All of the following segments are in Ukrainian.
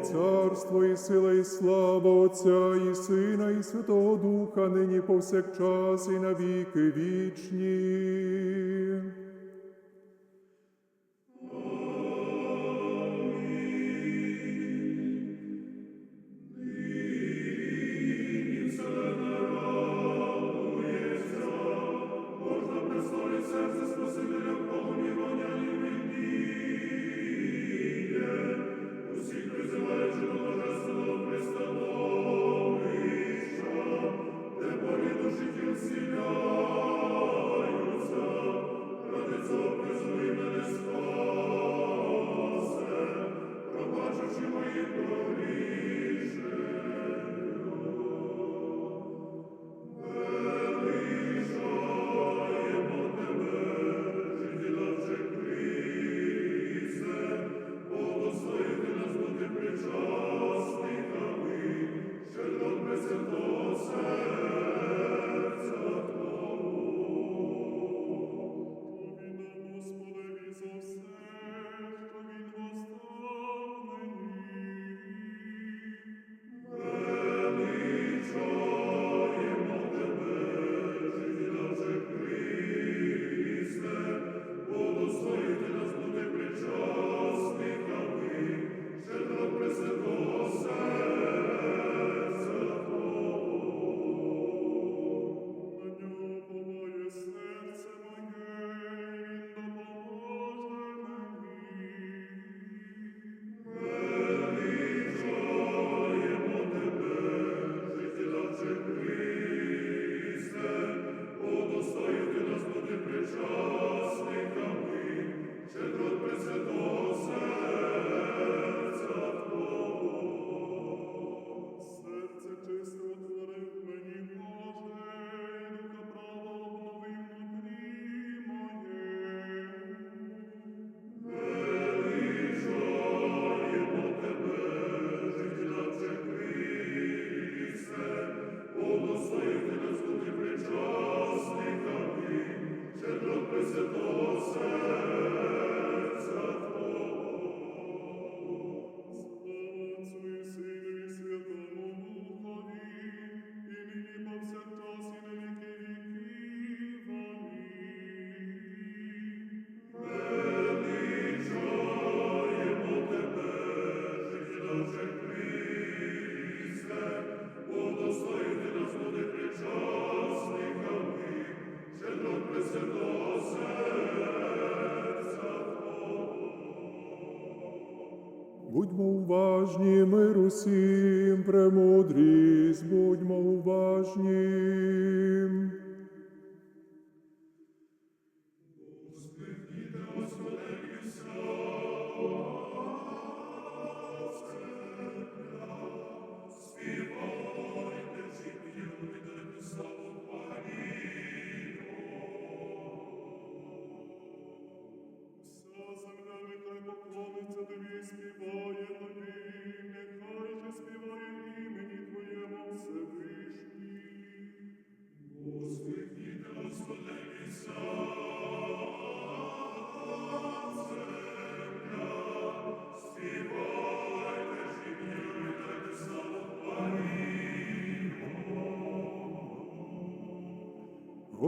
царство і сила, і слава Отця, і Сина, і Святого Духа, нині повсякчас, і навіки вічні. Будьмо уважні, миру усім, премудрість, будьмо уважні.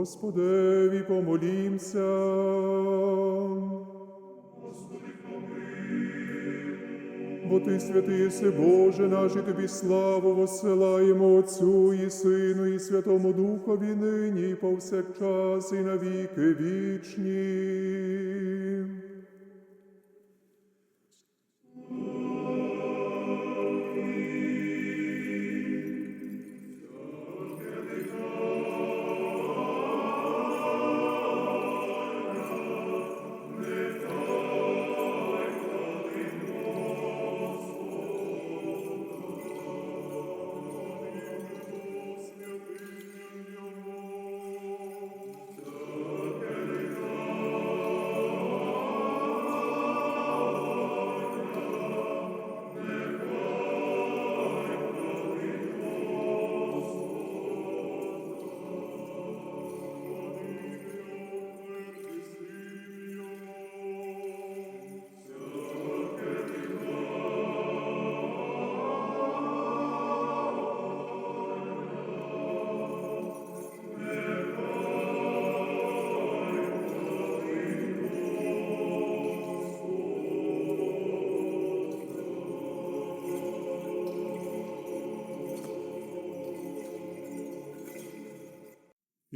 Господеві помолімся. Бо ти святий єси, Боже наш, і тобі славу воссилаємо Отцю і Сину, і Святому Духові нині, і повсякчас, і навіки вічні.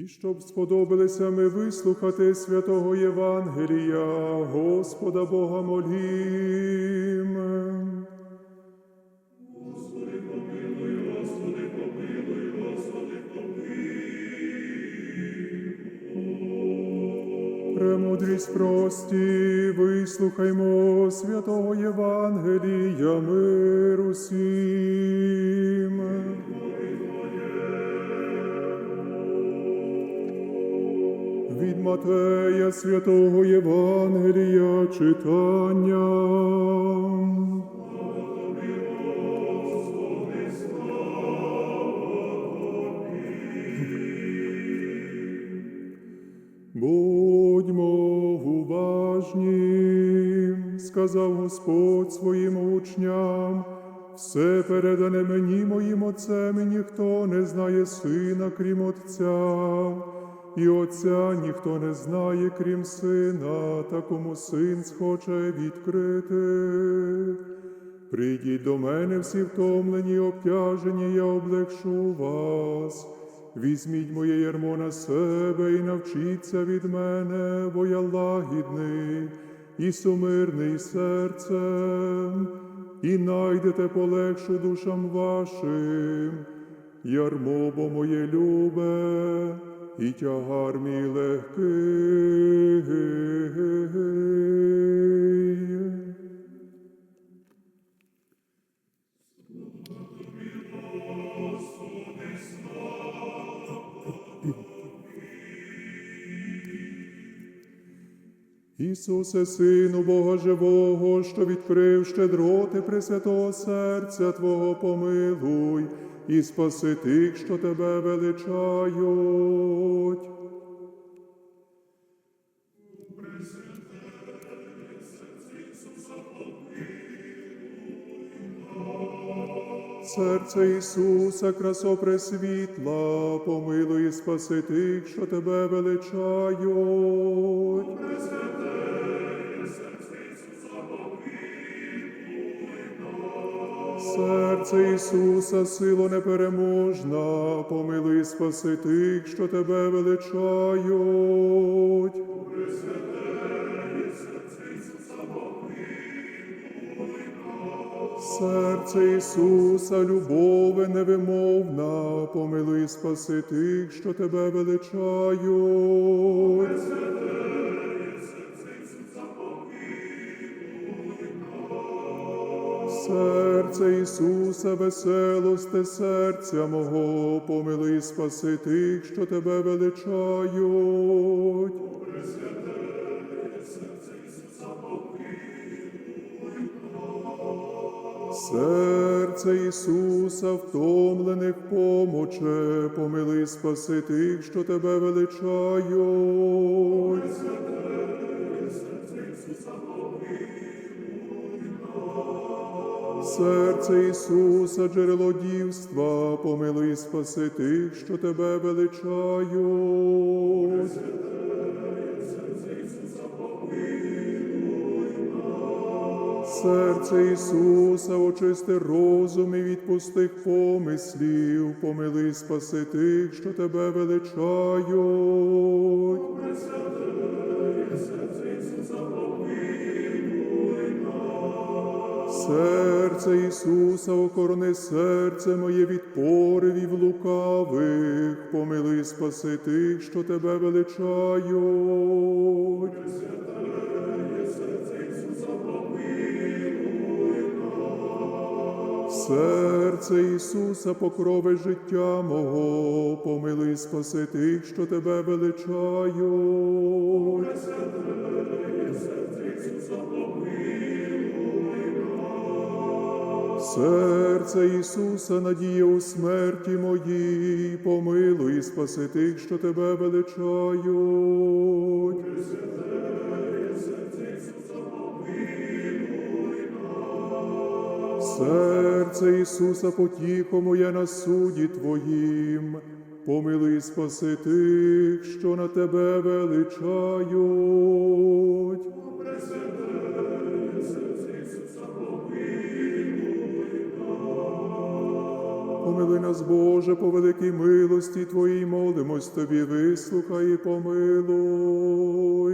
Щоб сподобалися ми вислухати святого Євангелія, Господа Бога молім. Премудрість прості, вислухаймо святого Євангелія миру всім. Матея святого Євангелія читання. Будьмо уважні, сказав Господь своїм учням, все передане мені моїм отцем, і ніхто не знає сина, крім Отця, і Отця ніхто не знає, крім сина, та кому син схоче відкрити. Прийдіть до мене всі втомлені, обтяжені, я облегшу вас. Візьміть моє ярмо на себе і навчіться від мене, бо я лагідний і сумирний серцем, і найдете полегшу душам вашим. Ярмо бо моє любе, і тягар мій легкий. Ісусе, Сину Бога Живого, що відкрив щедроти Пресвятого серця Твого помилуй і спаси тих, що Тебе величають. Серце Ісуса, красо пресвітла, помилуй і спаси тих, що тебе величають. Серце Ісуса, сило непереможна, помилуй спаси тих, що тебе величають. Серце Ісуса, любове невимовна, помилуй спаси тих, що тебе величають. Серце Ісуса, веселосте серця мого, помилуй спаси тих, що тебе величають. Серце Ісуса, втомлених помоче, помили спаси тих, що тебе величають. Серце Ісуса, джерело дівства, помилуй спаси тих, що тебе величають. Серце Ісуса, очисти розум і від пустих помислів, помилуй і спаси тих, що тебе величають. Серце Ісуса, окорони серце моє від поривів лукавих, помилуй і спаси тих, що тебе величають. Серце Ісуса, покрови життя мого, помилуй і спаси тих, що тебе величають. Серце Ісуса, надія у смерті моїй, помилуй і спаси тих, що тебе величають. Серце Ісуса, потіхо моє на суді Твоїм, помилуй і спаси тих, що на тебе величають. Помилуй нас, Боже, по великій милості Твоїй, молимось Тобі, вислухай і помилуй.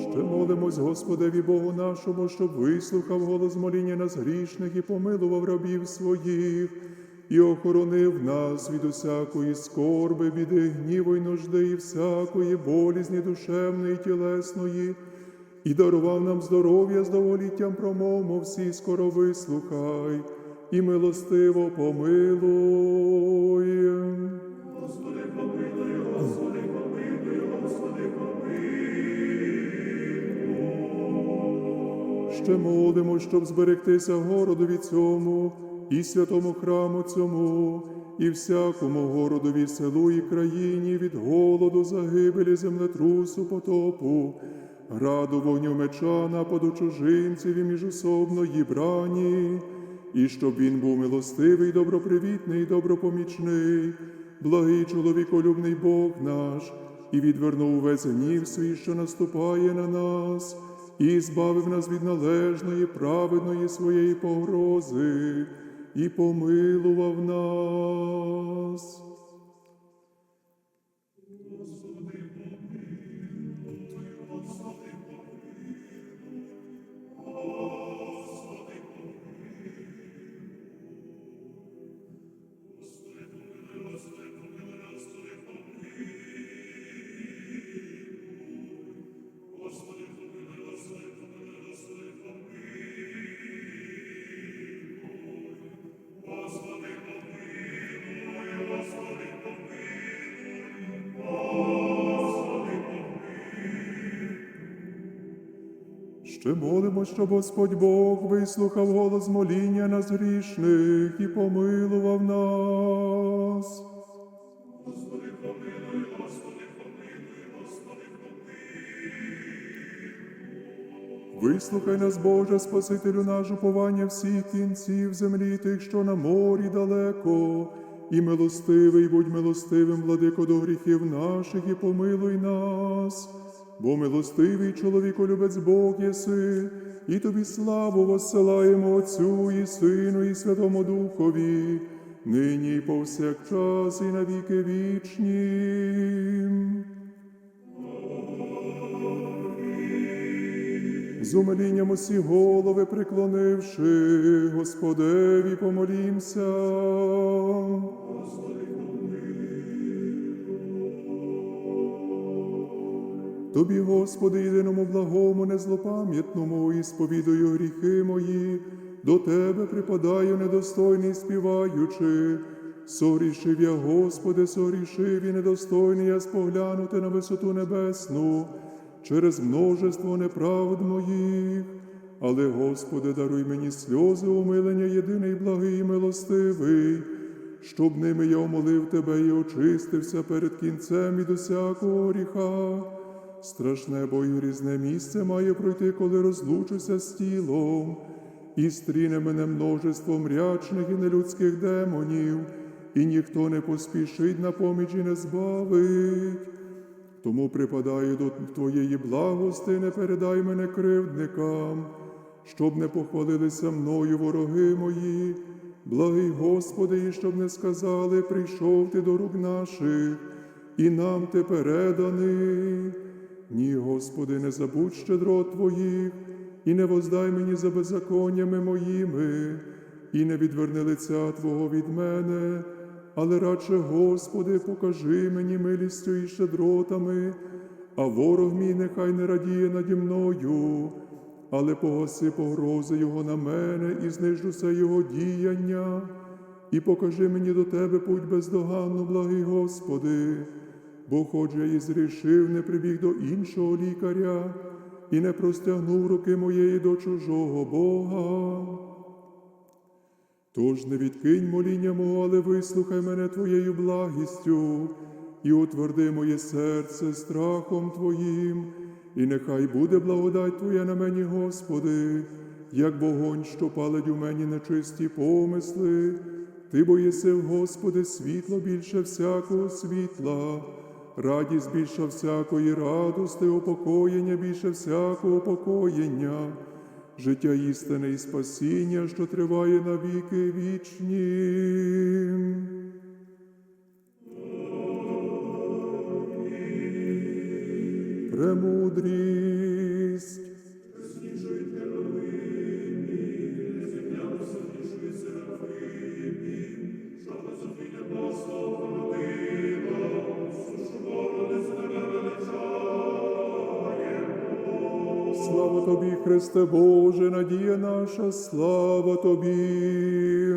Ще молимось Господеві Богу нашому, щоб вислухав голос моління нас грішних і помилував рабів своїх, і охоронив нас від усякої скорби, біди, гніву й нужди, і всякої болізні душевної і тілесної, і дарував нам здоров'я з доволіттям промовмо всі скоро вислухай, і милостиво помилуй. Ще молимо, щоб зберегтися городові цьому, і святому храму цьому, і всякому городові, селу і країні від голоду, загибелі, землетрусу, потопу, граду вогню меча, нападу чужинців і міжособної брані, і щоб він був милостивий, добропривітний, добропомічний, благий чоловіколюбний Бог наш, і відвернув весь гнів свій, що наступає на нас і збавив нас від належної, праведної своєї погрози, і помилував нас. Ще молимо, щоб Господь Бог вислухав голос моління нас грішних і помилував нас. Вислухай нас, Боже, Спасителю наш, уповання всіх кінців землі, тих, що на морі далеко, і милостивий, будь милостивим, владико, до гріхів наших, і помилуй нас, бо милостивий чоловіколюбець Бог єси, і тобі славу воссилаємо Отцю і Сину, і Святому Духові, нині і повсякчас, і навіки вічні. З умилінням усі голови приклонивши, Господеві помолімся. Тобі, Господи, єдиному благому, незлопам'ятному, і сповідую гріхи мої, до Тебе припадаю недостойний співаючи. Согрішив я, Господи, согрішив і недостойний я споглянути на висоту небесну через множество неправд моїх. Але, Господи, даруй мені сльози умилення, єдиний благий і милостивий, щоб ними я умолив Тебе і очистився перед кінцем і до всякого гріха. Страшне бо і грізне місце має пройти, коли розлучуся з тілом, і стріне мене множество мрячних і нелюдських демонів, і ніхто не поспішить на поміч і не збавить. Тому припадаю до Твоєї благости, не передай мене кривдникам, щоб не похвалилися мною вороги мої, благий Господи, і щоб не сказали, прийшов ти до рук наших, і нам ти переданий. Ні, Господи, не забудь щедрот Твоїх, і не воздай мені за беззаконнями моїми, і не відверни лиця Твого від мене, але радше, Господи, покажи мені милістю і щедротами, а ворог мій нехай не радіє наді мною, але погаси погрози Його на мене і знижу все Його діяння, і покажи мені до Тебе путь бездоганно, благий Господи. Бо хоч я і зрішив, не прибіг до іншого лікаря і не простягнув руки моєї до чужого Бога. Тож не відкинь моління мого, але вислухай мене Твоєю благістю, і утверди моє серце страхом Твоїм, і нехай буде благодать Твоя на мені, Господи, як вогонь, що палить у мені нечисті помисли. Ти боїси, Господи, світло більше всякого світла, радість більше всякої радости, упокоєння більше всякого упокоєння, життя істини і спасіння, що триває на віки вічні. Премудрість. Христе Боже, надія наша, слава тобі.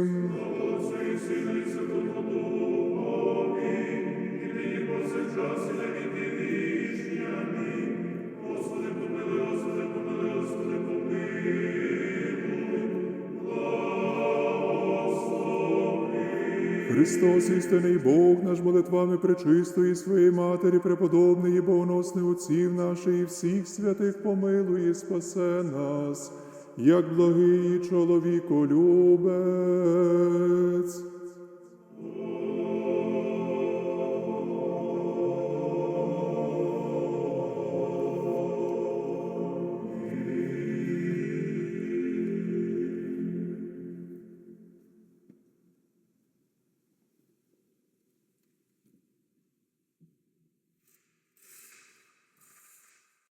Христос, істинний Бог, наш молитвами пречистої своєї Матері, преподобної, богоносних отців наших і всіх святих помилує, спасе нас, як благий чоловіколюбець.